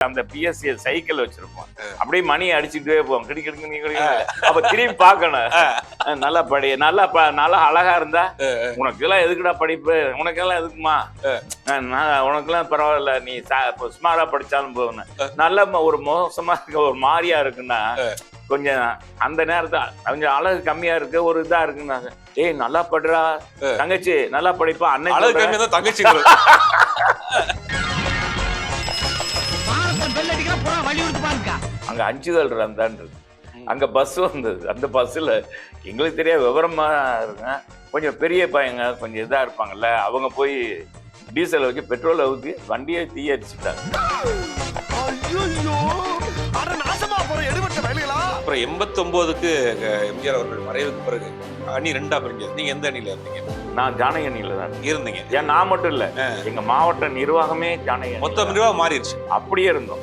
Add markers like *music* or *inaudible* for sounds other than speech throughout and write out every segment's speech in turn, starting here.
அந்த BSc cycle வச்சிருப்போம். அப்படியே மணி அடிச்சுட்டே போவோம். கிடி கிடி கிடி கிடி. அப்ப திரும்பி பார்க்கணும். நல்லா படி நல்லா நல்லா அழகா இருந்தா உனக்கு எல்லாம் எதுக்குடா படிப்பு? உனக்கு எல்லாம் எதுக்குமா அஹ் நான் உனக்கெல்லாம் பரவாயில்ல. நீ சுமாரா படிச்சாலும் போகணும் நல்ல ஒரு மோசமா இருக்க ஒரு மாதிரியா இருக்குன்னா கொஞ்சம் அந்த நேரத்துல கொஞ்சம் அழகு கம்மியா இருக்கு ஒரு இதா இருக்குன்னா ஏய் நல்லா படுறா. தங்கச்சி நல்லா படிப்பா. தான் தங்கச்சி *laughs* அங்க அஞ்சுதல் ரந்தான் இருக்கு. அங்க பஸ் வந்தது. அந்த பஸ்ல எங்களுக்கு தெரியாது விவரமா இருங்க கொஞ்சம் பெரிய பையங்க கொஞ்சம் இதா இருப்பாங்கல்ல அவங்க போய் டீசல் வச்சு பெட்ரோலை ஊற்றி வண்டியை தீயடிச்சுட்டாங்க அப்புறம் எண்பத்தி ஒன்பதுக்கு எம்ஜிஆர் அவர்கள் மறைவுக்கு பிறகு அணி ரெண்டா பிரிஞ்சு நீங்க எந்த அணியில இருந்தீங்க? நான் ஜானகனியில தான் இருந்தீங்க. ஏன் நான் மட்டும் இல்ல. எங்க மாவட்ட நிர்வாகமே ஜானகி மொத்த நிர்வாகம் மாறிடுச்சு. அப்படியே இருந்தோம்.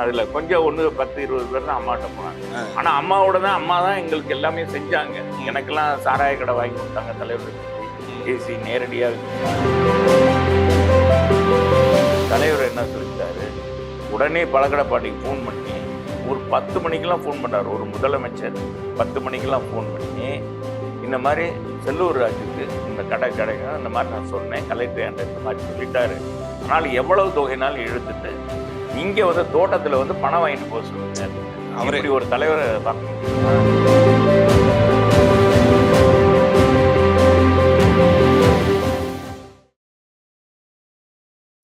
அதுல கொஞ்சம் ஒண்ணு பத்து இருபது பேர் தான் அம்மாட்ட போனாங்க. ஆனா அம்மாவோட தான் அம்மா தான் எங்களுக்கு எல்லாமே செஞ்சாங்க. எனக்கெல்லாம் சாராய கடை வாங்கி கொடுத்தாங்க தலைவர் ஏசி நேரடியாக தலைவர் என்ன சொல்லிட்டாரு? உடனே பழக்கடப்பாட்டிக்கு ஃபோன் பண்ணி ஒரு பத்து மணிக்கெல்லாம் ஃபோன் பண்ணார். ஒரு முதலமைச்சர் பத்து மணிக்கெல்லாம் ஃபோன் பண்ணி இந்த மாதிரி செல்லூர் ராஜுக்கு இந்த கடை கடைங்க இந்த மாதிரி நான் சொன்னேன். கலெக்டர் என்கிட்ட இந்த மாதிரி சொல்லிட்டாரு. ஆனால் எவ்வளவு தொகைனாலும் இழுத்துட்டு இங்க வந்து தோட்டத்துல வந்து பணம் வாங்கிட்டு போக சொல்லுங்க. அவரே- அவரே ஒரு தலைவரை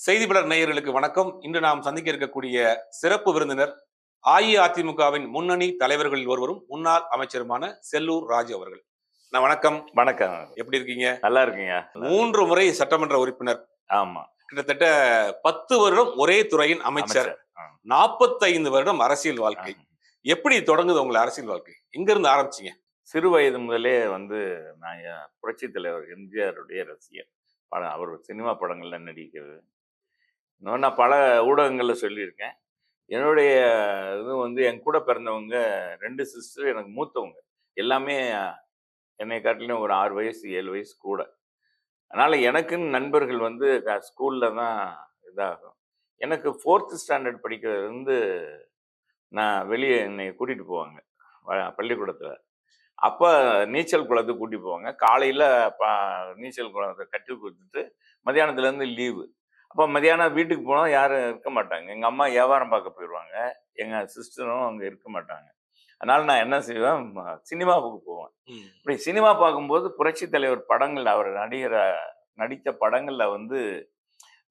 செய்திப்படர் நேயர்களுக்கு வணக்கம். இன்று நாம் சந்திக்க இருக்கக்கூடிய சிறப்பு விருந்தினர் அஇஅதிமுகவின் முன்னணி தலைவர்களில் ஒருவரும் முன்னாள் அமைச்சருமான செல்லூர் ராஜு அவர்கள். நான் வணக்கம். வணக்கம். எப்படி இருக்கீங்க? நல்லா இருக்கீங்க. மூன்று முறை சட்டமன்ற உறுப்பினர். ஆமா. கிட்டத்தட்ட பத்து வருடம் ஒரே துறையின் அமைச்சர். நாற்பத்தைந்து வருடம் அரசியல் வாழ்க்கை. எப்படி தொடங்குது உங்களை அரசியல் வாழ்க்கை? எங்க இருந்து ஆரம்பிச்சீங்க? சிறு வயது முதலே வந்து நான் என் புரட்சித் தலைவர் எம்ஜிஆருடைய ரசிகர் படம் அவர் சினிமா படங்கள்ல நடிக்கிறது. இன்னும் நான் பல ஊடகங்கள்ல சொல்லியிருக்கேன். என்னுடைய இது வந்து என் கூட பிறந்தவங்க ரெண்டு சிஸ்டர் எனக்கு மூத்தவங்க. எல்லாமே என்னை காட்டிலும் ஒரு ஆறு வயசு ஏழு வயசு கூட. அதனால் எனக்குன்னு நண்பர்கள் வந்து ஸ்கூலில் தான் இதாகும். எனக்கு ஃபோர்த்து ஸ்டாண்டர்ட் படிக்கிறதுலேருந்து நான் வெளியே என்னை கூட்டிகிட்டு போவாங்க. பள்ளிக்கூடத்தில். அப்போ நீச்சல் குளத்துக்கு கூட்டி போவாங்க. காலையில் பா நீச்சல் குளத்தை கட்டி கொடுத்துட்டு மதியானத்துலேருந்து லீவு அப்போ மதியானம் வீட்டுக்கு போனால் யாரும் இருக்க மாட்டாங்க. எங்கள் அம்மா வியாபாரம் பார்க்க போயிடுவாங்க எங்கள் சிஸ்டரும் அங்கே இருக்க மாட்டாங்க. அதனால நான் என்ன செய்வேன்? சினிமாவுக்கு போவேன். இப்படி சினிமா பார்க்கும்போது புரட்சி தலைவர் படங்கள் அவர் நடிகிற நடித்த படங்களில் வந்து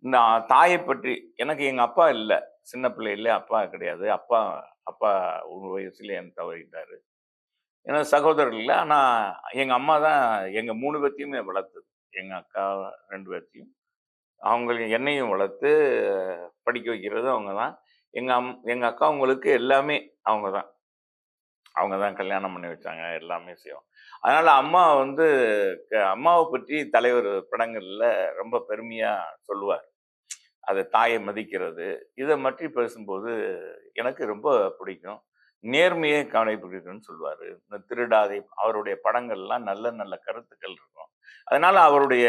இந்த தாயை பற்றி எனக்கு எங்கள் அப்பா இல்லை. சின்ன பிள்ளையில அப்பா கிடையாது. அப்பா அப்பா ஒரு வயசுல என் தவறிட்டாரு. எனது சகோதரர் இல்லை. ஆனால் எங்கள் அம்மா தான் எங்கள் மூணு பேர்த்தையுமே வளர்த்தது. எங்கள் அக்கா ரெண்டு பேர்த்தையும் அவங்க என்னையும் வளர்த்து படிக்க வைக்கிறது அவங்க தான். எங்கள் அம் எங்கள் அக்கா அவங்களுக்கு எல்லாமே அவங்க தான். அவங்க தான் கல்யாணம் பண்ணி வச்சாங்க எல்லாமே செய்வோம். அதனால அம்மா வந்து அம்மாவை பற்றி தலைவர் படங்கள்ல ரொம்ப பெருமையா சொல்லுவார். அது தாயை மதிக்கிறது. இதை பற்றி பேசும்போது எனக்கு ரொம்ப பிடிக்கும். நேர்மையை கவனிப்பிடிக்கும்னு சொல்லுவார். இந்த திருடாதை அவருடைய படங்கள்லாம் நல்ல நல்ல கருத்துக்கள் இருக்கும். அதனால அவருடைய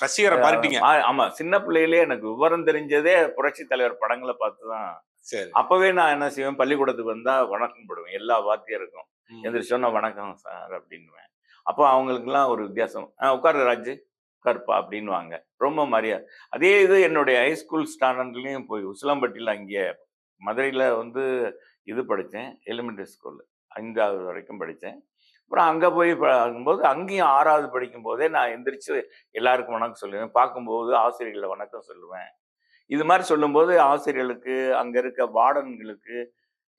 ரசிகரை மாறிட்டீங்க ஆ- ஆமா சின்ன பிள்ளையிலே எனக்கு விவரம் தெரிஞ்சதே புரட்சி தலைவர் படங்களை பார்த்து தான் சரி. அப்பவே நான் என்ன செய்வேன்? பள்ளிக்கூடத்துக்கு வந்தா வணக்கம் போடுவேன். எல்லா வாத்தியருக்கும். எந்திரிச்சோன்னா வணக்கம் சார் அப்படின்னுவேன். அப்போ அவங்களுக்குலாம் ஒரு வித்தியாசம். உட்காரு ராஜு. உட்காருப்பா அப்படின்வாங்க ரொம்ப மரியாதை அதே இது என்னுடைய ஹைஸ்கூல் ஸ்டாண்டர்ட்லேயும் போய் உசிலம்பட்டியில் அங்கே மதுரையில் வந்து இது படித்தேன் எலிமெண்ட்ரி ஸ்கூல் ஐந்தாவது வரைக்கும் படித்தேன் அப்புறம் அங்கே போய் பார்க்கும்போது அங்கேயும் ஆறாவது படிக்கும் போதே நான் எந்திரிச்சு எல்லாருக்கும் வணக்கம் சொல்லுவேன். பார்க்கும்போது ஆசிரியர்களை வணக்கம் சொல்லுவேன். இது மாதிரி சொல்லும்போது ஆசிரியர்களுக்கு அங்கே இருக்க வார்டன்களுக்கு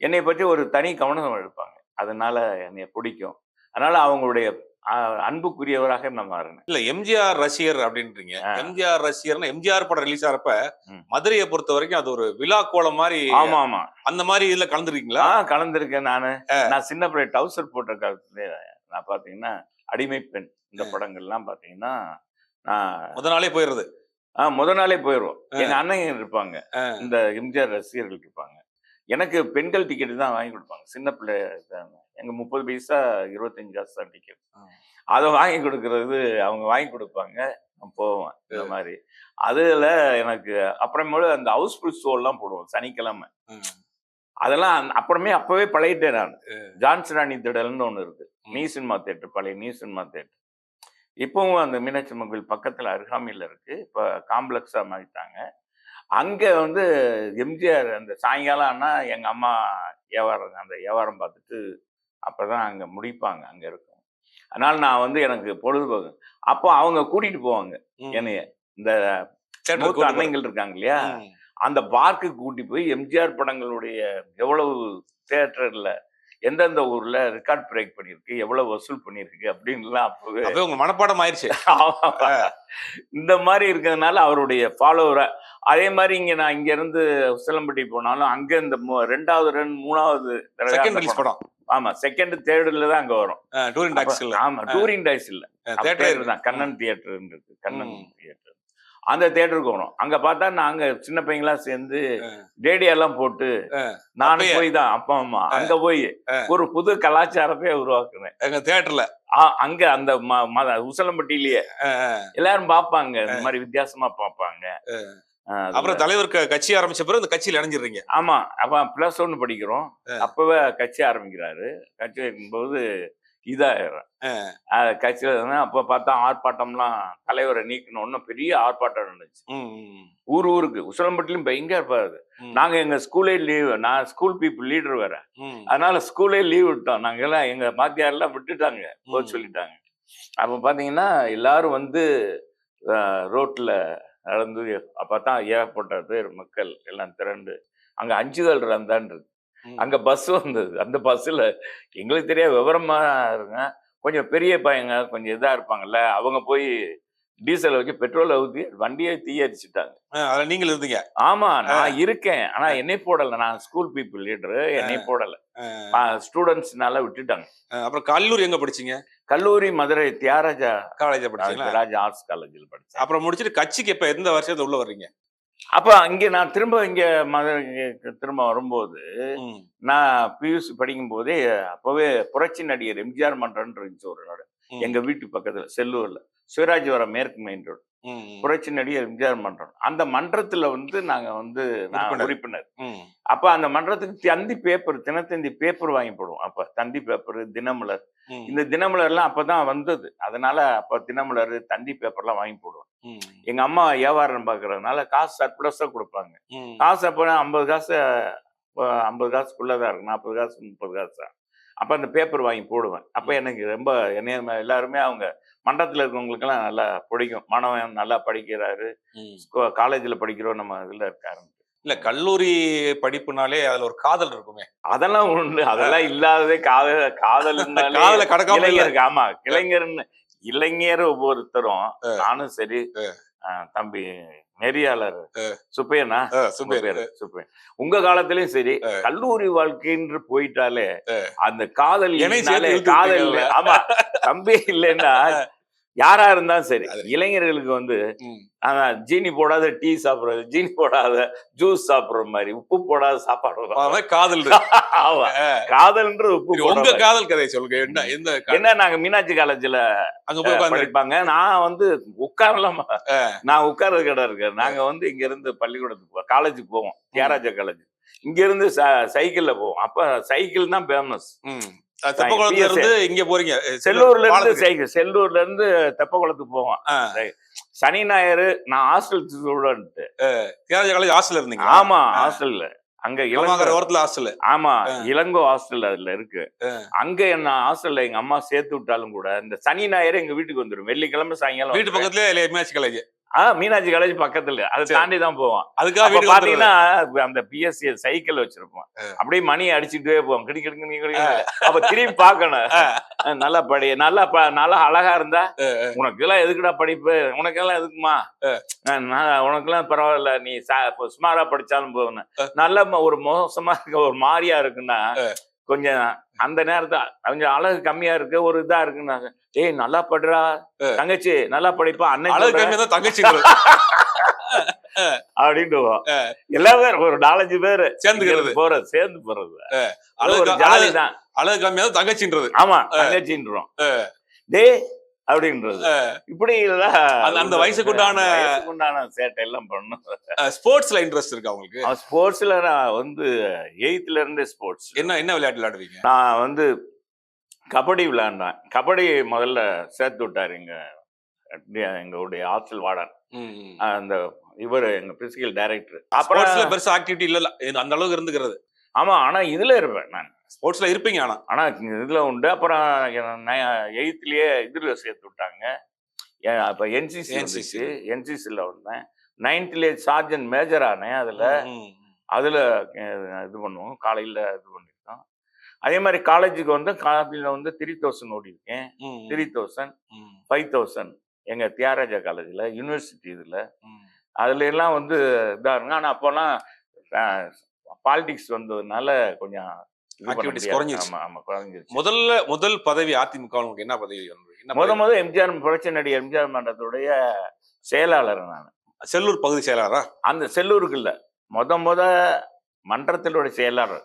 என்னை பற்றி ஒரு தனி கவனம் எடுப்பாங்க. அதனால என்னை பிடிக்கும். அதனால அவங்களுடைய அன்புக்குரியவராக நான் மாறினேன். இல்ல எம்ஜிஆர் ரசிகர் அப்படின்றீங்க. எம்ஜிஆர் ரசிகர்னா எம்ஜிஆர் படம் ரிலீஸ் ஆறப்ப. மதுரையை பொறுத்த வரைக்கும் அது ஒரு விழா கோலம் மாதிரி ஆமா ஆமா அந்த மாதிரி இதுல கலந்துருக்கீங்களா? கலந்துருக்கேன் நானு. நான் சின்ன பிள்ளை டவுசர் போட்ட காலத்துல நான் பாத்தீங்கன்னா அடிமை பெண். இந்த படங்கள்லாம் பாத்தீங்கன்னா நான் முத நாளே போயிடுறது. ஆ முத நாளே போயிடுவோம். எங்க அண்ணன் இருப்பாங்க. இந்த எம்ஜிஆர் ரசிகர்கள் இருப்பாங்க. எனக்கு பெண்கள் டிக்கெட் தான் வாங்கி கொடுப்பாங்க. சின்ன பிள்ளை. எங்க முப்பது பைசா இருபத்தஞ்சு காசு தான் டிக்கெட். அதை வாங்கி கொடுக்கறது அவங்க வாங்கி கொடுப்பாங்க. நான் போவேன் இந்த மாதிரி. அதுல எனக்கு அப்புறமேலு அந்த ஹவுஸ்ஃபுல் ஷோலாம் போடுவோம். சனிக்கிழமை. அதெல்லாம் அப்புறமே அப்பவே பழகிட்டேன் நான். ஜான்சன் ராணி திடல்னு ஒன்று இருக்கு. நீ சினிமா தேட்டர் பழைய நீ சினிமா தேட்டர் இப்பவும் அந்த மீனாட்சி கோயில் பக்கத்துல அருகாமையில் இருக்கு. இப்போ காம்ப்ளெக்ஸா மாறிட்டாங்க. அங்க வந்து எம்ஜிஆர் அந்த சாயங்காலம் ஆனா எங்க அம்மா வியாபாரம் அந்த வியாபாரம் பார்த்துட்டு அப்பதான் அங்க முடிப்பாங்க அங்க இருக்கும். அதனால நான் வந்து எனக்கு பொழுதுபோக்கு. அப்போ அவங்க கூட்டிட்டு போவாங்க. என்னைய. இந்த மூத்த அன்னைங்கள் இருக்காங்க இல்லையா. அந்த பார்க்கு கூட்டி போய் எம்ஜிஆர் படங்களுடைய எவ்வளவு தியேட்டர்ல எந்தெந்த ஊர்ல ரெக்கார்ட் பிரேக் பண்ணிருக்கு எவ்வளவு வசூல் பண்ணிருக்கு அப்படின்லாம் அப்பவே அப்பவே உங்க மனப்பாடம் ஆயிருச்சு. *laughs* ஆமா. இந்த மாதிரி இருக்கிறதுனால அவருடைய ஃபாலோவரா அதே மாதிரி இங்க நான் இங்க இருந்து உசிலம்பட்டி போனாலும் அங்க இந்த ரெண்டாவது ரெண்டு மூணாவது படம். ஆமா செகண்ட் தேர்டுல தான் அங்க வரும். டூரிங் டாக்ஸ்ல ஆமா டூரிங் டைஸ் இல்ல தேட்டரே தான் கண்ணன் தியேட்டர் கண்ணன். தியேட்டர் அந்த தியேட்டருக்கு வரும் அங்க பார்த்தா நாங்க சின்ன பையங்களா சேர்ந்து ஆ. ரேடியோ எல்லாம் போட்டு ஆ. நான் அப்பயே? போய் தான். அப்பா அம்மா. அங்க போய். ஒரு புது கலாச்சாரத்தை உருவாக்குனேன். எங்க தியேட்டர்ல ஆ, அங்க அந்த உசிலம்பட்டியிலேயே. எல்லாரும் பார்ப்பாங்க. இந்த மாதிரி வித்தியாசமா பார்ப்பாங்க. அதுல- அப்புறம் தலைவர் கட்சி ஆரம்பிச்ச பிறகு இந்த கட்சியில இணைஞ்சிடுறீங்க. ஆமா. அப்ப பிளஸ் ஒன்னு படிக்கிறோம். அப்பவே கட்சி ஆரம்பிக்கிறாரு. கட்சி இருக்கும்போது இதாயிரும் ஆ. அது கட்சியில அப்ப பார்த்தா ஆர்ப்பாட்டம்லாம் தலைவரை நீக்கணும்னு பெரிய ஆர்ப்பாட்டம் நடந்துச்சு ஊர் ஊருக்கு உசிலம்பட்டிலும் பயங்கர இருப்பாரு. நாங்க எங்க ஸ்கூலே லீவ் நான் ஸ்கூல் பீப்புள் லீடர் வேற. அதனால ஸ்கூலே லீவ் விட்டோம் நாங்க எல்லாம் எங்க மாத்தியார் எல்லாம் விட்டுட்டாங்க போக. சொல்லிட்டாங்க அப்ப பாத்தீங்கன்னா எல்லாரும் வந்து ரோட்ல நடந்து அப்பதான் ஏகப்பட்ட பேர் மக்கள் எல்லாம் திரண்டு அங்க அஞ்சுகள் ரந்தான் இருக்கு. அங்க பஸ் வந்தது. அந்த பஸ்ல எங்களுக்கு தெரியாது விவரமா இருங்க. கொஞ்சம் பெரிய பையங்க கொஞ்சம் இதா இருப்பாங்கல்ல அவங்க போய் டீசல் வச்சு பெட்ரோலை ஊத்தி வண்டியை தீயரிச்சுட்டாங்க அதுல நீங்கள் இருந்தீங்க? ஆமா நான் இருக்கேன். ஆனா என்னை போடல. நான் ஸ்கூல் பீப்புள் லீடரு என்னை போடல. ஸ்டூடெண்ட்ஸ்னால விட்டுட்டாங்க. அப்புறம் கல்லூரி எங்க படிச்சீங்க? கல்லூரி மதுரை தியாகராஜா காலேஜ் படிச்சீங்களா? ராஜா ஆர்ட்ஸ் காலேஜில் படிச்சேன். அப்புறம் முடிச்சிட்டு கட்சிக்கு எப்ப எந்த வருஷத்துல உள்ள வர்றீங்க? அப்ப அங்க நான் திரும்ப இங்க மதுரை திரும்ப வரும்போது நான் பியூசி படிக்கும் போதே அப்பவே புரட்சி நடிகர் எம்ஜிஆர் மன்றம்னு இருந்துச்சு ஒரு நாடு. எங்க வீட்டு பக்கத்துல செல்லூர்ல. சிவராஜ்வரம் மேற்கு மெயின் ரோடு. புரட்சி நடிகர் எம்ஜிஆர் மன்றம். அந்த மன்றத்துல வந்து நாங்க வந்து உறுப்பினர். அப்ப அந்த மன்றத்துக்கு தந்தி பேப்பர் தினத்தந்தி பேப்பர் வாங்கி போடுவோம். அப்ப தந்தி பேப்பர் தினமலர். இந்த தினமலர்லாம் அப்பதான் வந்தது. அதனால அப்ப தினமலர் தந்தி பேப்பர்லாம் வாங்கி போடுவோம். எங்க அம்மா வியாபாரம் பார்க்கறதுனால காசு சர்ப்ளஸா கொடுப்பாங்க. காசு அப்போ ஐம்பது காசு ஐம்பது காசுக்குள்ளதான் இருக்கும் நாற்பது காசு முப்பது காசு. தான் அப்ப அந்த பேப்பர் வாங்கி போடுவேன். அப்ப எனக்கு ரொம்ப என்னைய எல்லாருமே அவங்க மன்றத்துல இருக்கவங்களுக்கெல்லாம் நல்லா பிடிக்கும். மாணவன் நல்லா படிக்கிறாரு. காலேஜில் படிக்கிறோம் நம்ம இதுல இருக்காரு இல்ல கல்லூரி படிப்புனாலே அதுல ஒரு காதல் இருக்குமே. அதெல்லாம் உண்டு. அதெல்லாம் இல்லாததே காதல் *laughs* காதல் காதல கடக்காம இளைஞருக்கு ஆமா இளைஞர்னு இளைஞர் ஒவ்வொருத்தரும் நானும் சரி தம்பி நெறியாளர் சுப்பையனா. சுப்பையர் சுப்பையன். உங்க காலத்திலயும் சரி கல்லூரி வாழ்க்கைன்று போயிட்டாலே அந்த காதல் காதல். ஆமா தம்பி இல்லைன்னா யாரா இருந்தாலும் சரி. இளைஞர்களுக்கு வந்து. அதான் ஜீனி போடாத டீ சாப்பிடுறது ஜீனி போடாத ஜூஸ் சாப்பிடுற மாதிரி உப்பு போடாத சாப்பாடு காதல் *laughs* காதல்ன்ற உப்பு உங்க. காதல் கதையை சொல்லுங்க. என்ன எந்த என்ன நாங்க மீனாட்சி காலேஜ்ல அங்க போய் படிப்பாங்க. நான் வந்து உட்காரலாம்? நான் உட்கார்றது கடை இருக்கு. நாங்க வந்து இங்க இருந்து பள்ளிக்கூடத்துக்கு காலேஜுக்கு போவோம். தியாகராஜா காலேஜ் இங்க இருந்து சைக்கிள்ல போவோம். அப்ப சைக்கிள் தான் ஃபேமஸ் இருந்து இங்க போறீங்க. செல்லூர்ல இருந்து செல்லூர்ல இருந்து தெப்பக்குளத்துக்கு போவோம். சனி ஞாயிறு நான் ஹாஸ்டல் ஸ்டூடெண்ட். காலேஜ் ஹாஸ்டல் இருந்தீங்க ஆமா ஹாஸ்டல்ல. அங்க இளமாங்கர இளங்கோ ஓரத்துல ஹாஸ்டல் ஆமா. இளங்கோ ஹாஸ்டல் அதுல இருக்கு. அங்க என்ன ஹாஸ்டல்ல எங்க அம்மா சேர்த்து விட்டாலும் கூட இந்த சனி ஞாயிறு எங்க வீட்டுக்கு வந்துடும் வெள்ளிக்கிழமை சாயங்காலம் வீட்டு. பக்கத்துலயே மீனாட்சி காலேஜ். ஆ மீனாட்சி காலேஜ் பக்கத்துல. அதை. தாண்டி தான் போவோம். அதுக்காக பாத்தீங்கன்னா அந்த பிஎஸ்சி சைக்கிள் வச்சிருப்போம். அப்படியே மணி அடிச்சுட்டே போவோம். கிடி கிடி கிடி கிடி அப்ப திரும்பி பார்க்கணும். அஹ் நல்லா படி நல்லா நல்லா அழகா இருந்தா உனக்கு எல்லாம் எதுக்குடா படிப்பு? உனக்கு எல்லாம் எதுக்குமா உனக்கு எல்லாம் பரவாயில்ல. நீ சுமாரா படிச்சாலும் போகணும் நல்ல ஒரு மோசமா இருக்க ஒரு மாதிரியா இருக்குன்னா கொஞ்சம் அந்த நேரத்துல கொஞ்சம் அழகு கம்மியா இருக்கு ஒரு இதா இருக்குன்னா ஏய் நல்லா படுறா. தங்கச்சி நல்லா படிப்பா. அண்ணன் தங்கச்சி *laughs* அப்படின்ட்டு எல்லா பேர் ஒரு நாலஞ்சு பேரு சேர்ந்துக்கிறது இங்க போறது சேர்ந்து போறது அழகு கம்மியா தான். தங்கச்சின்றது. ஆமா தங்கச்சின்றோம். டேய் அப்படின்றது. இப்படி அந்த- அந்த வயசுக்குண்டான- வயசுக்குண்டான சேட்டை எல்லாம் பண்ணும் ஸ்போர்ட்ஸ்ல இன்ட்ரெஸ்ட் இருக்கா அவன் ஸ்போர்ட்ஸ்ல நான் வந்து எயித்துல இருந்தே ஸ்போர்ட்ஸ். என்ன என்ன விளையாட்டு விளையாடுவீங்க நான் வந்து கபடி விளையாண்டேன் கபடி முதல்ல சேர்த்து விட்டாரு எங்க எங்களுடைய ம், ம். அந்த இவர் எங்க பிசிக்கல் டைரக்டர் அப்புறம் பெருசா ஆக்டிவிட்டி இல்ல அந்த அளவுக்கு இருந்துக்கிறது. ஆமா ஆனா இதுல இருப்பேன் நான். ஸ்போர்ட்ஸ்ல இருப்பீங்க ஆனா. ஆனா இதுல உண்டு. அப்புறம் எயித்துலயே இதுல சேர்த்து விட்டாங்க. அப்ப என்சிசி. இருந்துச்சு என்சிசில வந்தேன். நைன்த்லயே சார்ஜன் மேஜர் ஆனேன். அதுல. அதுல இது பண்ணுவோம். காலையில இது பண்ணிருக்கோம் அதே மாதிரி காலேஜுக்கு வந்து காலேஜில் வந்து த்ரீ தௌசண்ட் ஓடி இருக்கேன் ம், த்ரீ தௌசண்ட் ஃபைவ் தௌசண்ட் எங்க தியாகராஜா காலேஜில் யூனிவர்சிட்டி இதுல. அதுல எல்லாம் வந்து இதா இருங்க ஆனா அப்போல்லாம் பாலிடிக்ஸ் வந்ததுனால கொஞ்சம் முதல்ல முதல் பதவி அதிமுக உங்களுக்கு என்ன பதவி முத? முத எம்ஜிஆர் புரட்சி நடிகர் எம்ஜிஆர் மன்றத்துடைய செயலாளர் நான். செல்லூர் பகுதி செயலாளரா? அந்த செல்லூருக்கு இல்ல. முத முத மன்றத்தினுடைய செயலாளர்.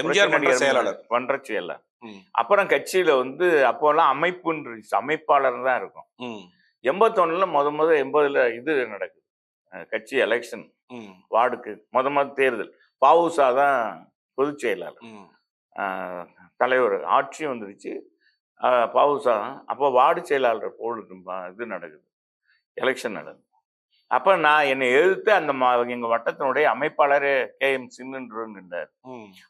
எம்ஜிஆர் நடிகர் செயலாளர். மன்ற செயலாளர். அப்புறம் கட்சியில வந்து அப்போல்லாம் அமைப்புன்னு இருந்துச்சு அமைப்பாளர் தான் இருக்கும். எண்பத்தொன்னுல முத முத எண்பதுல இது நடக்குது. கட்சி எலெக்ஷன் வார்டுக்கு முத முத தேர்தல். பாவுசா தான் பொதுச் செயலாளர். தலைவர் ஆட்சி வந்துருச்சு. பாவுசா தான் அப்போ வார்டு செயலாளர் போடுது இது நடக்குது. எலெக்ஷன் நடக்குது அப்போ நான் என்னை எதிர்த்து அந்த மா எங்கள் வட்டத்தினுடைய அமைப்பாளரே கே. எம். சின்னன்றவர் நின்றார்.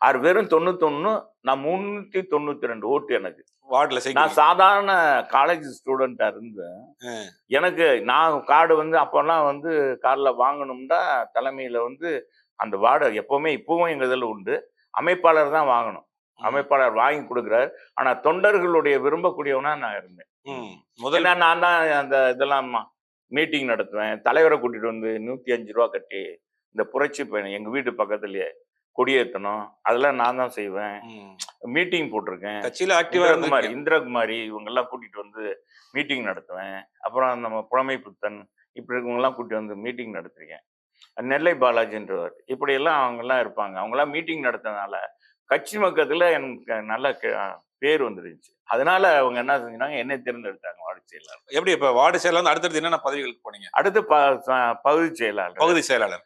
அவர் வெறும் தொண்ணூத்தொன்னு நான் முன்னூத்தி தொண்ணூத்தி ரெண்டு ஓட்டு எனக்கு. வார்டுல நான் சாதாரண காலேஜ் ஸ்டூடெண்டா இருந்தேன். எனக்கு நான் கார்டு வந்து அப்போல்லாம் வந்து கார்டில் வாங்கணும்னா தலைமையில வந்து அந்த வார்டு எப்பவுமே இப்பவும் எங்க இதில் உண்டு. அமைப்பாளர் தான் வாங்கணும். அமைப்பாளர் வாங்கி கொடுக்குறாரு. ஆனா தொண்டர்களுடைய விரும்பக்கூடியவனா நான் இருந்தேன். ம். முதல் ஏன்னா நான் தான் அந்த இதெல்லாம் மீட்டிங் நடத்துவேன். தலைவரை கூட்டிட்டு வந்து நூத்தி அஞ்சு ரூபா கட்டி இந்த புரட்சி பயணம் எங்க வீட்டு பக்கத்துலயே கொடியேற்றணும் அதெல்லாம் நான் தான் செய்வேன். மீட்டிங் போட்டிருக்கேன். கட்சியில ஆக்டிவா இந்திரகுமாரி இந்திரகுமாரி இவங்கெல்லாம் கூட்டிட்டு வந்து மீட்டிங் நடத்துவேன். அப்புறம் நம்ம புலமை புத்தன் இப்படி இருக்கவங்கெல்லாம் கூட்டிட்டு வந்து மீட்டிங் நடத்திருக்கேன். நெல்லை பாலாஜின்றவர். இப்படியெல்லாம் அவங்கெல்லாம் இருப்பாங்க. அவங்கெல்லாம் மீட்டிங் நடத்தினால கட்சி மக்கத்துல எனக்கு நல்ல பேர் வந்துருந்துச்சு அதனால அவங்க என்ன செஞ்சாங்க? என்னை தேர்ந்தெடுத்தாங்க வார்டு செயலாளர். எப்படி இப்ப வார்டு செயலாளர் வந்து அடுத்தடுத்து என்னென்ன பதவிகளுக்கு போனீங்க? அடுத்து பகுதி செயலாளர். பகுதி செயலாளர்.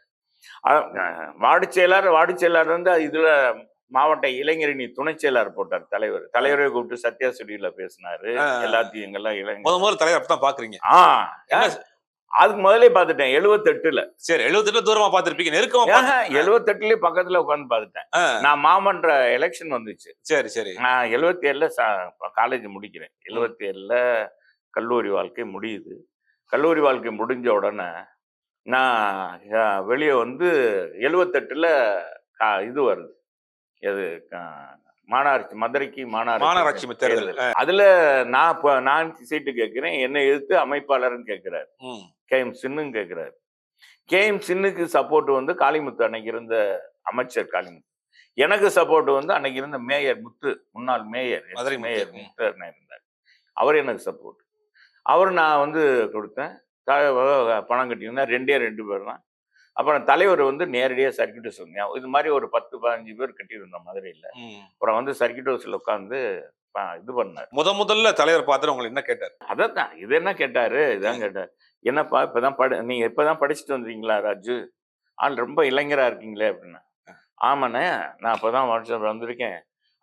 வார்டு செயலாளர் வார்டு செயலாளர் வந்து இதுல மாவட்ட இளைஞரணி துணை செயலாளர் போட்டார் தலைவர். தலைவரை கூப்பிட்டு சத்யா ஸ்டுடியோல பேசினாரு. எல்லாத்தையும் எங்கெல்லாம் இளைஞர் முத முதல்ல தலைவர் அப்பதான் பாக்குறீங்க. அதுக்கு முதல்ல பார்த்துட்டேன் எழுவத்தெட்டுல. சரி எழுபத்தெட்டு தூரமா பாத்திருப்பீங்க நெருக்கமா பாத்து- எழுவத்தெட்டுலயே பக்கத்துல உட்காந்து பார்த்துட்டேன். நான் மாமன்ற எலெக்ஷன் வந்துச்சு. சரி சரி. நான் எழுவத்தி ஏழுல காலேஜ் முடிக்கிறேன். எழுவத்தி ஏழுல கல்லூரி வாழ்க்கை முடியுது. கல்லூரி வாழ்க்கை முடிஞ்ச உடனே நான் வெளியே வந்து எழுவத்தெட்டுல கா- இது வருது. எது மாநகராட்சி மதுரைக்கு மாநகராட்சி தேர்தல். அதுல நான் இப்போ நான் சீட்டு கேட்கிறேன் என்னை எதிர்த்து அமைப்பாளர்னு கேட்கிறாரு. கே. எம். சின்னுன்னு கேட்கிறாரு. கே. எம். சின்னுக்கு சப்போர்ட் வந்து காளிமுத்து அன்னைக்கு இருந்த அமைச்சர் காளிமுத்து. எனக்கு சப்போர்ட் வந்து அன்னைக்கு இருந்த மேயர் முத்து முன்னாள் மேயர் மதுரை மேயர் முத்து. இருந்தார். அவர் எனக்கு சப்போர்ட். அவர் நான் வந்து கொடுத்தேன். பணம் கட்டியிருந்தேன் ரெண்டே ரெண்டு பேர் தான் அப்புறம் தலைவர் வந்து நேரடியாக சர்க்கியூட் ஹவுஸ் இது மாதிரி ஒரு பத்து பதினஞ்சு பேர் கட்டியிருந்தோம் மதுரையில். அப்புறம் வந்து சர்க்கியூட் ஹவுஸில் உட்காந்து இது பண்ணார். முத முதல்ல தலைவர் பார்த்து உங்களை என்ன கேட்டார்? அதான் இது என்ன கேட்டாரு? இதான் கேட்டார். என்னப்பா இப்பதான் படி நீங்க இப்பதான் படிச்சுட்டு வந்தீங்களா ராஜு? ஆள் ரொம்ப இளைஞரா இருக்கீங்களே அப்படின்னா. ஆமாண்ணே நான் அப்பதான் வாட்ஸ்அப் வந்திருக்கேன்.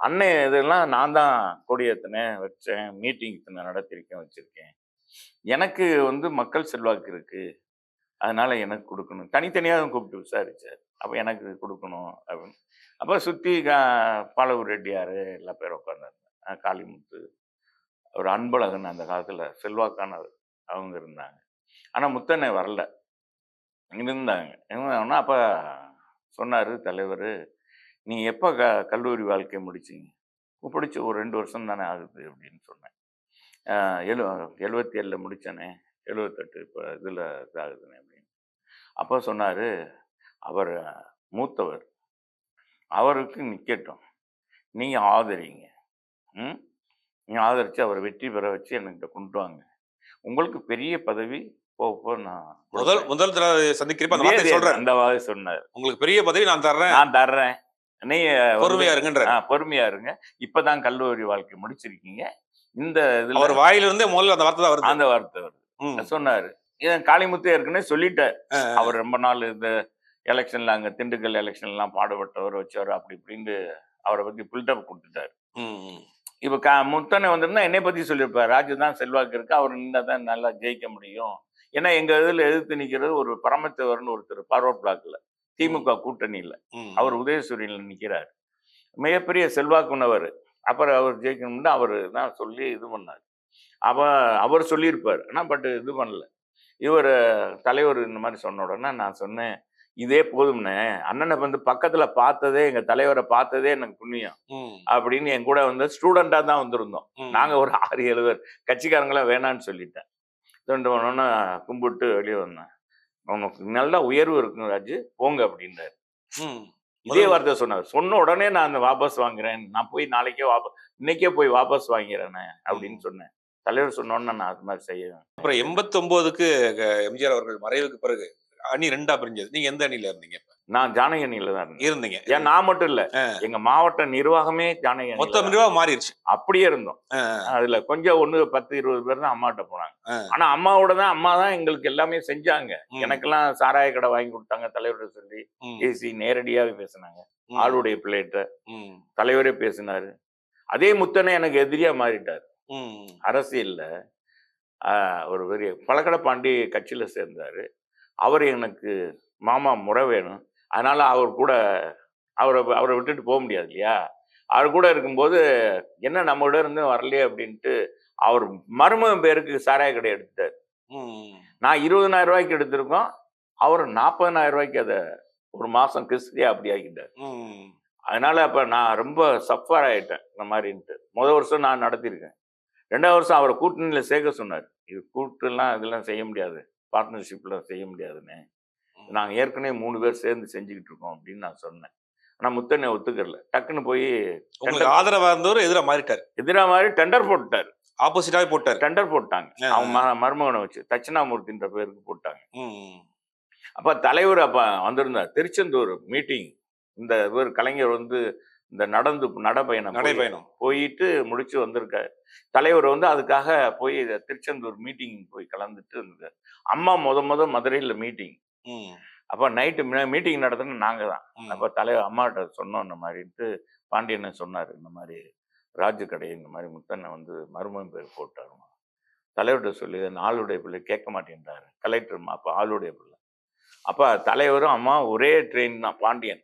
அண்ணன் இதெல்லாம் நான் தான் கொடியேற்றினேன் வச்சேன் மீட்டிங் நடத்திருக்கேன் வச்சிருக்கேன். எனக்கு வந்து மக்கள் செல்வாக்கு இருக்கு. அதனால் எனக்கு கொடுக்கணும். தனித்தனியாக கூப்பிட்டு விசாரித்தார் அப்போ எனக்கு கொடுக்கணும் அப்படின்னு. அப்போ சுற்றி கா பாலவூர் ரெட்டியார் எல்லா பேரும் உட்காந்துருந்தேன் காளிமுத்து ஒரு அன்பழகன் அந்த காலத்தில் செல்வாக்கானவர் அவங்க இருந்தாங்க. ஆனால் முத்தனை வரல. இருந்தாங்க. என்ன அப்போ சொன்னார் தலைவர் நீ எப்போ க கல்லூரி வாழ்க்கை முடிச்சிங்க? பிடிச்சி ஒரு ரெண்டு வருஷம் தானே ஆகுது அப்படின்னு சொன்னேன். எழு எழுபத்தி ஏழில் முடித்தேனே எழுபத்தெட்டு இப்போ இதில் இதாகுதுனே அப்படின்னு. அப்போ சொன்னார் அவர் மூத்தவர். அவருக்கு நிற்கட்டும் நீங்கள் ஆதரிங்க. ம்? நீங்கள் ஆதரித்து அவரை வெற்றி பெற வச்சு என்கிட்ட கொண்டு வாங்க. உங்களுக்கு பெரிய பதவி போக போக நான் முதல். முதல் தடவை சந்திக்கிறப்ப அந்த வார்த்தை சொல்றேன். அந்த வார்த்தை சொன்னார். உங்களுக்கு பெரிய பதவி நான் தர்றேன். நான் தர்றேன். நீ பொறுமையா இருங்கன்ற ஆ, பொறுமையா இருங்க. இப்பதான் கல்லூரி வாழ்க்கை முடிச்சிருக்கீங்க. இந்த இதுல அவர் வாயிலிருந்தே முதல்ல அந்த வார்த்தை தான் வருது. அந்த வார்த்தை வருது. சொன்னாரு. இதை காளிமுத்து ஏற்கனவே சொல்லிட்டார். அவர் ரொம்ப நாள் இந்த எலெக்ஷன்ல அங்க திண்டுக்கல் எலெக்ஷன்லாம் பாடுபட்டவர் வச்சவர் அப்படி இப்படின்னு அவரை பத்தி பில்டப் கொடுத்துட்டாரு. இப்ப க முத்தனை வந்திருந்தா என்னை பத்தி சொல்லியிருப்பார். ராஜு தான் செல்வாக்கு இருக்கு அவர் நின்னா தான் நல்லா ஜெயிக்க முடியும். ஏன்னா எங்க இதுல எதிர்த்து நிக்கிறது ஒரு பரமத்தவர்னு ஒருத்தர் பார்வர்ட் பிளாக்ல திமுக கூட்டணியில. அவர் உதயசூரியன்ல நிக்கிறார். மிகப்பெரிய செல்வாக்குன்னவர் அப்புறம் அவர் ஜெயிக்கணும்னு அவர் தான் சொல்லி இது பண்ணார். அவ அவர் சொல்லியிருப்பார். ஆனா பட் இது பண்ணல. இவர் தலைவர் இந்த மாதிரி சொன்ன உடனே நான் சொன்னேன் இதே போதும்னே அண்ணனை வந்து பக்கத்துல பார்த்ததே எங்க தலைவரை பார்த்ததே எனக்கு புண்ணியம். அப்படின்னு என் கூட வந்து ஸ்டூடெண்டா தான் வந்திருந்தோம். நாங்க ஒரு ஆறு ஏழு பேர். கட்சிக்காரங்களாம் வேணான்னு சொல்லிட்டேன். ரெண்டு ஒன்று கும்பிட்டு வெளியே வந்தேன். உனக்கு நல்ல உயர்வு இருக்கும் ராஜு போங்க அப்படின்னாரு ம். இதே வார்த்தை சொன்னார். சொன்ன உடனே நான் அந்த வாபஸ் வாங்குறேன். நான் போய் நாளைக்கே வாபஸ் இன்னைக்கே போய் வாபஸ் வாங்கிறேனே அப்படின்னு சொன்னேன். தலைவர் சொன்ன உடனே நான் அது மாதிரி செய்யறேன் அப்புறம் எண்பத்தி ஒன்பதுக்கு எம்ஜிஆர் அவர்கள் மறைவுக்கு பிறகு அணி ரெண்டா பிரிஞ்சது. நீங்க எந்த அணியில இருந்தீங்க? நான் ஜானகனியில தான் இருந்தேன். இருந்தீங்க. ஏன் நான் மட்டும் இல்ல. எங்க மாவட்ட நிர்வாகமே ஜானகி மொத்த நிர்வாகம் மாறிடுச்சு. அப்படியே இருந்தோம். அதுல கொஞ்சம் ஒண்ணு பத்து இருபது பேர் தான் அம்மாட்ட போனாங்க. ஆனா அம்மாவோட தான் அம்மா தான் எங்களுக்கு எல்லாமே செஞ்சாங்க. எனக்கெல்லாம் சாராய கடை வாங்கி கொடுத்தாங்க தலைவர்கிட்ட சொல்லி. பேசி நேரடியாவே பேசினாங்க. ஆளுடைய பிள்ளைகிட்ட. தலைவரே பேசினாரு. அதே முத்தனை எனக்கு எதிரியா மாறிட்டார். அரசியல்ல ஒரு பெரிய பழக்கடை பாண்டி கட்சியில சேர்ந்தாரு. அவர் எனக்கு மாமா முறை வேணும். அதனால அவர் கூட அவரை அவரை விட்டுட்டு போக முடியாது இல்லையா? அவர் கூட இருக்கும்போது என்ன நம்மகிட்ட இருந்து வரலையே அப்படின்ட்டு அவர் மருமகன் பேருக்கு சாராய கடை எடுத்துட்டார். ம், நான் இருபதனாயிரம் ரூபாய்க்கு எடுத்திருக்கோம். அவர் நாற்பதனாயிரம் ரூபாய்க்கு அதை ஒரு மாசம் கிறிஸ்தியா அப்படி ஆக்கிட்டார். அதனால அப்ப நான் ரொம்ப சஃபர் ஆயிட்டேன். இந்த மாதிரின்ட்டு. முதல் வருஷம் நான் நடத்தியிருக்கேன். ரெண்டாவது வருஷம் அவரை கூட்டணியில சேர்க்க சொன்னார். இது கூட்டுலாம் இதெல்லாம் செய்ய முடியாது. பார்ட்னர்ஷிப்ல செய்ய முடியாதுன்னு. நாங்க ஏற்கனவே மூணு பேர் சேர்ந்து செஞ்சுக்கிட்டு இருக்கோம் அப்படின்னு நான் சொன்னேன். ஆனா முத்தனை ஒத்துக்கறல. டக்குன்னு போய் உங்களுக்கு ஆதரவா இருந்தவர் எதிரா மாறிட்டாரு. எதிரா மாதிரி டெண்டர் போட்டுட்டாரு. ஆப்போசிட்டாவே போட்டாரு. டெண்டர் போட்டாங்க. அவங்க மருமகனை வச்சு தட்சிணாமூர்த்தின்ற பேருக்கு போட்டாங்க. அப்ப தலைவர் அப்ப வந்திருந்தார். திருச்செந்தூர் மீட்டிங் இந்த இவர் கலைஞர் வந்து இந்த நடந்து நடைப்பயணம் போய்- நடைபயணம். போயிட்டு முடிச்சு வந்திருக்காரு. தலைவர் வந்து அதுக்காக போய் திருச்செந்தூர் மீட்டிங் போய் கலந்துட்டு இருந்திருக்காரு அம்மா முத முத மதுரையில் மீட்டிங் அப்ப நைட்டு மீட்டிங் நடத்துன நாங்க தான் அப்ப தலைவர் அம்மாட்ட சொன்னோம் இந்த மாதிரின்ட்டு பாண்டியனை சொன்னாரு. இந்த மாதிரி ராஜு கடை இந்த மாதிரி முத்தனை வந்து மருமகன் பேர் போட்டாருமா தலைவர்கிட்ட சொல்லி ஆளுடைய பிள்ளை கேட்க மாட்டேன்றாரு. கலெக்டர் அப்ப ஆளுடைய பிள்ளை. அப்ப தலைவரும் அம்மா ஒரே ட்ரெயின் தான் பாண்டியன்.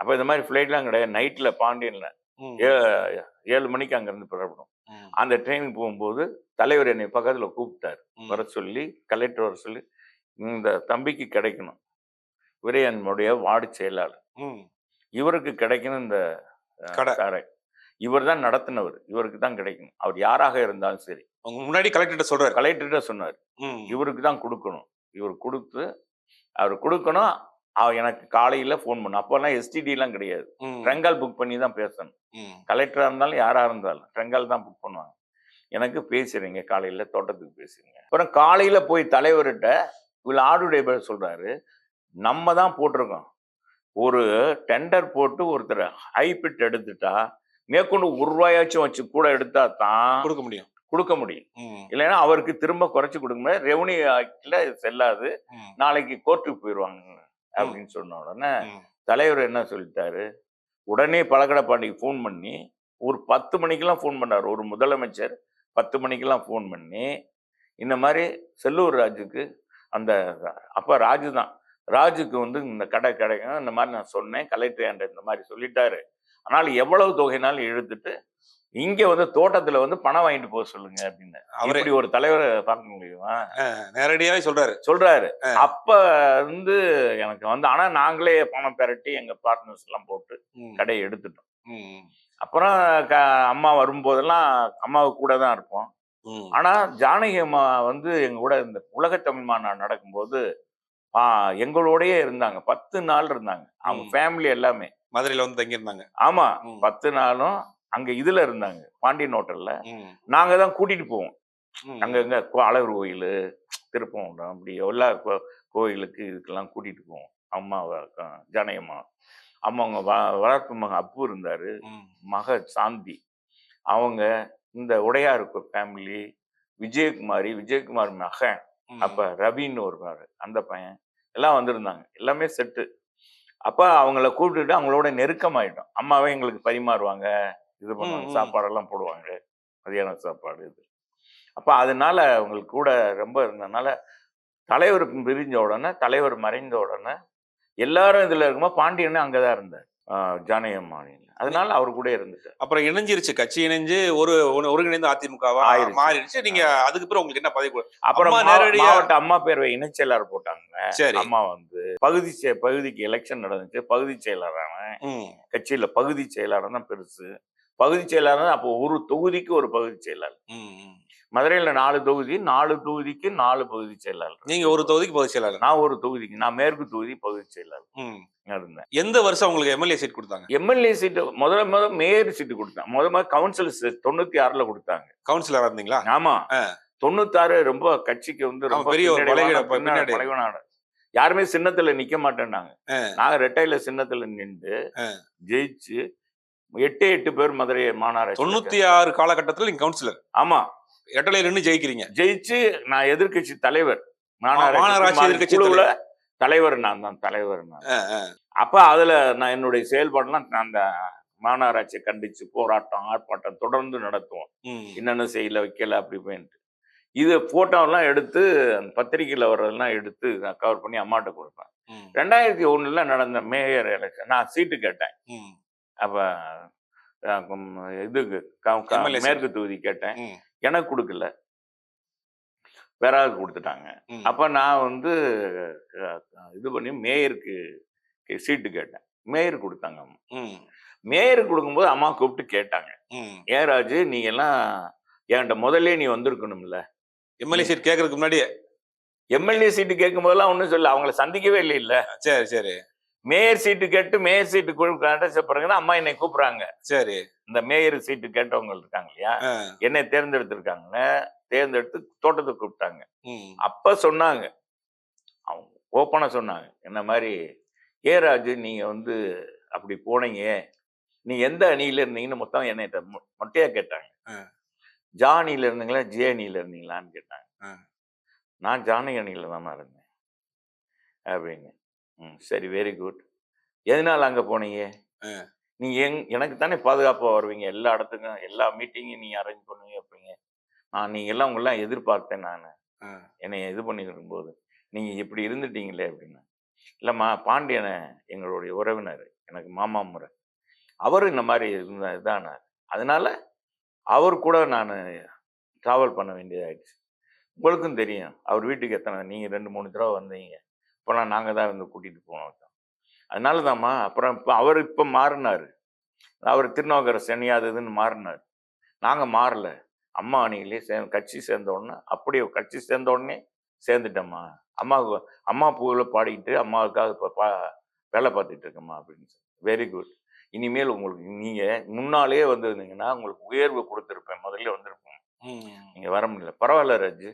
அப்ப இந்த மாதிரி ஃப்ளைட்லாம் கிடையாது. நைட்ல பாண்டியன்ல ஏழு மணிக்கு அங்கிருந்து புறப்படும். அந்த ட்ரெயினுக்கு போகும்போது தலைவர் என்னை பக்கத்துல கூப்பிட்டாரு. வர சொல்லி கலெக்டர் வர சொல்லி இந்த தம்பிக்கு கிடைக்கணும். இவரே என்னுடைய வார்டு செயலாளர். இவருக்கு கிடைக்கணும் இந்த கடை. இவர் தான் நடத்தினவர். இவருக்கு தான் கிடைக்கணும். அவர் யாராக இருந்தாலும் சரி. உங்க முன்னாடி கலெக்டர் சொல்றாரு. கலெக்டர்கிட்ட சொன்னார். இவருக்கு தான் கொடுக்கணும். இவர் கொடுத்து அவர் கொடுக்கணும். எனக்கு காலையில ஃபோன் பண்ணும் அப்போல்லாம் எஸ்டிடிலாம் கிடையாது. ட்ரெங்கால் புக் பண்ணி தான் பேசணும். ம், கலெக்டரா இருந்தாலும் யாரா இருந்தாலும் ட்ரெங்கால் தான் புக் பண்ணுவாங்க. எனக்கு பேசுறீங்க காலையில தோட்டத்துக்கு பேசுறீங்க அப்புறம் காலையில போய் தலைவர்கிட்ட இவ்வளவு ஆடுடைய பேர் சொல்றாரு. நம்ம தான் போட்டிருக்கோம். ஒரு டெண்டர் போட்டு ஒருத்தர் ஹைபிட் எடுத்துட்டா மேற்கொண்டு ஒரு ரூபாயாச்சும் வச்சு கூட எடுத்தா தான் கொடுக்க முடியும். கொடுக்க முடியும். இல்லைன்னா அவருக்கு திரும்ப குறைச்சு கொடுக்க முடியாது. ரெவன்யூ ஆக்ட்ல செல்லாது. நாளைக்கு கோர்ட்டுக்கு போயிடுவாங்க அப்படின்னு சொன்ன உடனே தலைவர் என்ன சொல்லிட்டாரு? உடனே பழக்கடப்பாண்டிக்கு ஃபோன் பண்ணி ஒரு பத்து மணிக்கெல்லாம் ஃபோன் பண்ணார். ஒரு முதலமைச்சர் பத்து மணிக்கெல்லாம் ஃபோன் பண்ணி இந்த மாதிரி செல்லூர் ராஜுக்கு அந்த அப்போ ராஜு தான். ராஜுக்கு வந்து இந்த கடை கிடைக்கும் இந்த மாதிரி நான் சொன்னேன் கலெக்டர் இந்த மாதிரி சொல்லிட்டாரு. ஆனால் எவ்வளவு தொகைனாலும் இழுத்துட்டு இங்க வந்து தோட்டத்துல வந்து பணம் வாங்கிட்டு போக சொல்லுங்க அப்படின்னு. அவரே. ஒரு தலைவரை பார்க்க முடியுமா? நேரடியாவே சொல்றாரு. சொல்றாரு. அப்ப வந்து எனக்கு வந்து ஆனா நாங்களே பணம் பெரட்டி எங்க பார்ட்னர்ஸ் எல்லாம் போட்டு கடையை எடுத்துட்டோம். அப்புறம் அம்மா வரும்போதெல்லாம் அம்மாவுக்கு கூட தான் இருப்போம். ஆனா ஜானகி அம்மா வந்து எங்க கூட இந்த உலகத்தமிழ் மாநாடு நடக்கும்போது எங்களோடயே இருந்தாங்க. பத்து நாள் இருந்தாங்க. அவங்க. ஃபேமிலி எல்லாமே. மதுரையில வந்து தங்கியிருந்தாங்க. ஆமா. பத்து நாளும் அங்க இதுல இருந்தாங்க பாண்டியன் ஹோட்டல்ல. நாங்க தான் கூட்டிட்டு போவோம். ம், அங்கங்க கோ- அழகர் கோயில் திருப்பவனம் அப்படி எல்லா கோயிலுக்கு இதுக்கெல்லாம் கூட்டிட்டு போவோம். அம்மாவை க- ஜானகி அம்மா அம்மா அவங்க வ- வளர்ப்பு மகன் அப்பு இருந்தாரு மக சாந்தி. அவங்க இந்த உடையார் ஃபேமிலி விஜயகுமாரி விஜயகுமார் மகன். அப்ப ரவின்னு ஒருவர் அந்த பையன் எல்லாம் வந்திருந்தாங்க. எல்லாமே செட்டு. அப்ப அவங்கள கூப்பிட்டுட்டு அவங்களோட நெருக்கமாயிட்டோம். அம்மாவே எங்களுக்கு பரிமாறுவாங்க. இது பண்ணுவாங்க. சாப்பாடெல்லாம் போடுவாங்க மதியான சாப்பாடு இது. அப்ப அதனால அவங்களுக்கு கூட ரொம்ப இருந்ததுனால தலைவர் பிரிஞ்ச உடனே தலைவர் மறைந்த உடனே எல்லாரும் இதுல இருக்கும்போது பாண்டியன் அங்கதான் இருந்தார். ஆஹ் ஜானகியம்மானியில் அதனால அவர் கூட இருந்துட்டார். அப்புறம் இணைஞ்சிருச்சு. கட்சி இணைஞ்சு ஒரு ஒரு- ஒருங்கிணைந்த அதிமுகவா. மாறிடுச்சு. நீங்க அதுக்கு பிறகு உங்களுக்கு என்ன பதவி அப்புறம் மாவட்ட அம்மா பேரவை இணைச் செயலாளர் போட்டாங்க. சரி. அம்மா வந்து பகுதி செ- பகுதிக்கு எலெக்ஷன் நடந்துச்சு. பகுதி செயலாளரான. கட்சியில பகுதி செயலாளர் தான் பெருசு. பகுதி செயலாளர் அப்போ ஒரு தொகுதிக்கு ஒரு பகுதி செயலாளர். மதுரையில நாலு தொகுதி நாலு தொகுதிக்கு நாலு பகுதி செயலாளர். நீங்க ஒரு தொகுதிக்கு பொதுச் செயலாளர். நான் ஒரு தொகுதிக்கு நான் மேற்கு தொகுதி பகுதி செயலாளர். இருந்தேன். எந்த வருஷம் உங்களுக்கு எம்எல்ஏ சீட் கொடுத்தாங்க? எம்எல்ஏ சீட்டு முதல்ல முதல்ல மேயர் சீட்டு கொடுத்தாங்க முதல் முதல்ல கவுன்சில் தொண்ணூத்தி ஆறுல கொடுத்தாங்க. கவுன்சிலரா இருந்தீங்களா? ஆமா. தொண்ணூத்தாறு ரொம்ப கட்சிக்கு வந்து ரொம்ப பெரிய யாருமே சின்னத்துல நிக்க மாட்டேன்னாங்க. நாங்க ரெட்டையில சின்னத்துல நின்று. ஜெயிச்சு எட்டு எட்டு பேர் மதுரை மாநகராட்சி தொண்ணூத்தி ஆறு காலகட்டத்துல நீங்க கவுன்சிலர் ஆமா. எட்டலையில நின்று ஜெயிக்கிறீங்க. ஜெயிச்சு நான் எதிர்க்கட்சி தலைவர். மாநகராட்சி குழுவுல தலைவர். நான் தான் தலைவர் நான். அப்ப அதுல நான் என்னுடைய செயல்பாடுலாம் நான் அந்த மாநகராட்சியை கண்டிச்சு போராட்டம் ஆர்ப்பாட்டம் தொடர்ந்து நடத்துவோம். என்னென்ன செய்யல வைக்கல அப்படி இப்படின்ட்டு இது போட்டோலாம் எடுத்து அந்த பத்திரிக்கையில் வர்றதெல்லாம் எடுத்து நான் கவர் பண்ணி அம்மாட்ட கொடுப்பேன். ரெண்டாயிரத்தி ஒண்ணுல நடந்த மேயர் எலெக்ஷன் நான் சீட்டு கேட்டேன். அப்ப seat. மேற்கு தொகுதி கேட்டேன். எனக்கு கொடுக்கல வேற ஆளுக்கு கொடுத்துட்டாங்க. அப்ப நான் வந்து இது பண்ணி மேயருக்கு சீட்டு கேட்டேன் மேயர் கொடுத்தாங்க. மேயர் கொடுக்கும்போது அம்மா கூப்பிட்டு கேட்டாங்க. ஏன் ராஜு நீ எல்லாம் என்கிட்ட முதல்ல நீ வந்திருக்கணும்ல எம்எல்ஏ சீட் கேட்கறதுக்கு முன்னாடியே எம்எல்ஏ சீட்டு கேட்கும் போதெல்லாம் ஒன்றும் சொல்ல அவங்கள சந்திக்கவே இல்லை இல்ல சரி சரி மேயர் சீட்டு கேட்டு மேயர் சீட்டு கிடைச்ச பிறகுதான் அம்மா என்னை கூப்பிடுறாங்க. சரி. இந்த மேயர் சீட்டு கேட்டவங்க இருக்காங்க இல்லையா. என்னை தேர்ந்தெடுத்திருக்காங்க. தேர்ந்தெடுத்து தோட்டத்துக்கு கூப்பிட்டாங்க. அப்ப சொன்னாங்க. அவங்க ஓப்பனா சொன்னாங்க. என்ன மாதிரி ஏ ராஜு நீங்க வந்து அப்படி போனீங்க. நீ எந்த அணியில இருந்தீங்கன்னு மொத்தம் என்னை மொட்டையா கேட்டாங்க. ஆ. ஜா அணியில இருந்தீங்களா ஜே அணியில இருந்தீங்களான்னு கேட்டாங்க. நான் ஜானகி அணியில தானே இருந்தேன். அப்படின்னு. ம். சரி வெரி குட் எதனால அங்க போனீங்க. நீங்க எங் எனக்கு தானே பாதுகாப்பா வருவீங்க. எல்லா இடத்துக்கும் எல்லா மீட்டிங்கும் நீங்க அரேஞ்ச் பண்ணுவீங்க வைப்பீங்க நான் நீங்க எல்லாம் உங்கெல்லாம் எதிர்பார்த்தேன் நான். என்னை இது பண்ணிட்டு இருக்கும்போது நீங்க இப்படி இருந்துட்டீங்களே அப்படின்னு. இல்லைம்மா பாண்டியனை எங்களுடைய உறவினர் எனக்கு மாமா முறை. அவர் இந்த மாதிரி இருந்த இதானார். அதனால அவர் கூட நான் ட்ராவல் பண்ண வேண்டியதாயிடுச்சு. உங்களுக்கும் தெரியும். அவர் வீட்டுக்கு எத்தனை நீங்க ரெண்டு மூணு தடவை வந்தீங்க. இப்போலாம் நாங்கள் தான் வந்து கூட்டிட்டு போனோம் அதனால தாம்மா அப்புறம் இப்போ அவர் இப்போ மாறினாரு. அவர் திருநோக்கர சனி அது இதுன்னு மாறினார். நாங்கள் மாறல. அம்மா அணியிலே சே கட்சி சேர்ந்த உடனே அப்படியே கட்சி சேர்ந்த உடனே சேர்ந்துட்டேம்மா. அம்மாவுக்கு அம்மா பூவில் பாடிக்கிட்டு அம்மாவுக்காக இப்போ பா வேலை பார்த்துட்டு இருக்கேம்மா அப்படின்னு வெரி குட் இனிமேல் உங்களுக்கு நீங்கள் முன்னாலேயே வந்திருந்தீங்கன்னா உங்களுக்கு உயர்வு கொடுத்துருப்பேன். முதல்ல வந்திருப்பேன் ம். நீங்கள் வர முடியல. பரவாயில்ல ராஜு.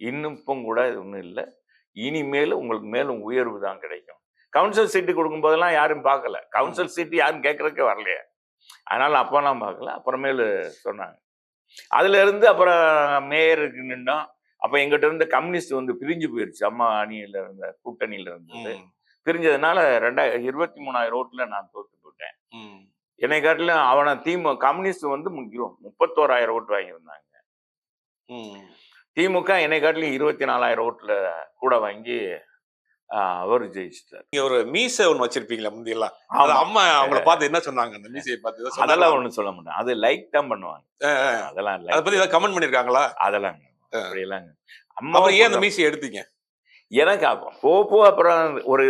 இன்னும் இப்போ கூட இது ஒன்றும் இல்லை. இனிமேல் உங்களுக்கு மேலும் உயர்வு தான் கிடைக்கும். கவுன்சில் சீட்டு கொடுக்கும்போதெல்லாம் யாரும் பார்க்கல. கவுன்சில் சீட்டு யாரும் கேட்கறதுக்கே வரலையே. அதனால அப்போலாம் பார்க்கல. அப்புறமேலு சொன்னாங்க. அதுல இருந்து அப்புறம் மேயருக்கு நின்னோம். அப்போ எங்கிட்ட இருந்து கம்யூனிஸ்ட் வந்து பிரிஞ்சு போயிருச்சு. அம்மா அணியில இருந்த கூட்டணியில இருந்தது. பிரிஞ்சதுனால ரெண்டாயிரம் இருபத்தி மூணாயிரம் ஓட்டுல நான் தோத்து போயிட்டேன். ம். என்னை காட்டிலும் அவனை திமுக கம்யூனிஸ்ட் வந்து முக்கியம். முப்பத்தோராயிரம் ஓட்டு வாங்கியிருந்தாங்க. திமுக என்னை காட்டிலும் இருபத்தி நாலாயிரம் ஓட்டுல கூட வாங்கி அவர் ஜெயிச்சிட்டார். நீங்க ஒரு மீசை ஒண்ணு வச்சிருப்பீங்களா முந்தி எல்லாம் அது. அம்மா அவங்கள பார்த்து என்ன சொன்னாங்க? அந்த மீசையை பார்த்து அதெல்லாம்? ஒண்ணும் சொல்ல மாட்டேன் அது லைக் தான் பண்ணுவாங்க. அதெல்லாம் அதை பத்தி ஏதாவது கமெண்ட் பண்ணிருக்காங்களா? அதெல்லாம் அப்படியெல்லாம் அம்மா ஏன் அந்த மீசையை எடுத்தீங்க? எனக்கு போ போ அப்புறம் ஒரு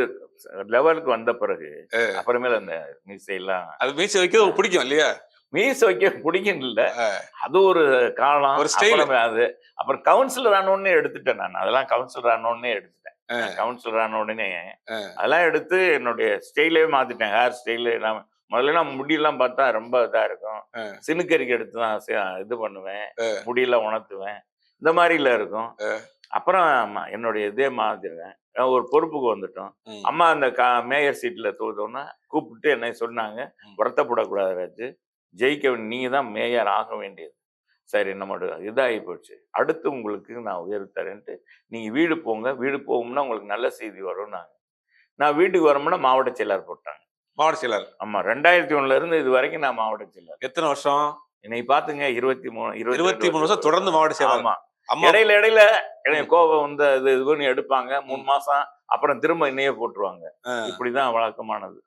லெவலுக்கு வந்த பிறகு அப்புறமேல அந்த மீசையெல்லாம் அது மீசை வைக்கிறது பிடிக்கும் இல்லையா? மீச வைக்க பிடிக்கும் இல்ல. அது ஒரு காலம் அது அப்புறம் கவுன்சிலர் ஆன உடனே எடுத்துட்டேன் நான். அதெல்லாம் கவுன்சிலர் ஆன உடனே எடுத்துட்டேன். கவுன்சிலர் ஆன உடனே. அதெல்லாம் எடுத்து என்னுடைய ஸ்டைலே மாத்திட்டேன். ஹேர் ஸ்டைலு எல்லாம் முதல்ல நான் முடியெல்லாம் பார்த்தா ரொம்ப இதா இருக்கும். சினுக்கறிக்கு எடுத்து தான் இது பண்ணுவேன். முடியெல்லாம் உணர்த்துவேன். இந்த மாதிரில இருக்கும். அப்புறம் என்னுடைய இதே மாத்திருவேன் நான் ஒரு பொறுப்புக்கு வந்துட்டோம். அம்மா அந்த கா மேயர் சீட்ல தோத்தோன்னா கூப்பிட்டு என்னை சொன்னாங்க. வருத்தப்படக்கூடாது ராஜு. ஜெயிக்க வேண்டிய- நீங்க தான் மேயர் ஆக வேண்டியது. சரி நம்மளோட இதாகி போச்சு. அடுத்து உங்களுக்கு நான் உயர்வு தரேன்ட்டு நீங்கள் வீடு போங்க. வீடு போகும்னா உங்களுக்கு நல்ல செய்தி வரும் நாங்கள் நான் வீட்டுக்கு வரோம்னா மாவட்ட செயலாளர் போட்டாங்க. மாவட்ட செயலர் ஆமாம் ரெண்டாயிரத்தி ஒண்ணுல இருந்து இது வரைக்கும் நான் மாவட்ட செயலாளர். எத்தனை வருஷம்? இன்னைக்கு பார்த்துங்க இருபத்தி மூணு இருபத்தி மூணு வருஷம். தொடர்ந்து மாவட்ட செயலர் ஆமா. அம்மா. இடையில இடையில எனக்கு கோபம் வந்து இது இது பண்ணி எடுப்பாங்க. மூணு மாசம் அப்புறம் திரும்ப இன்னையே போட்டுருவாங்க. இப்படிதான் வழக்கமானது.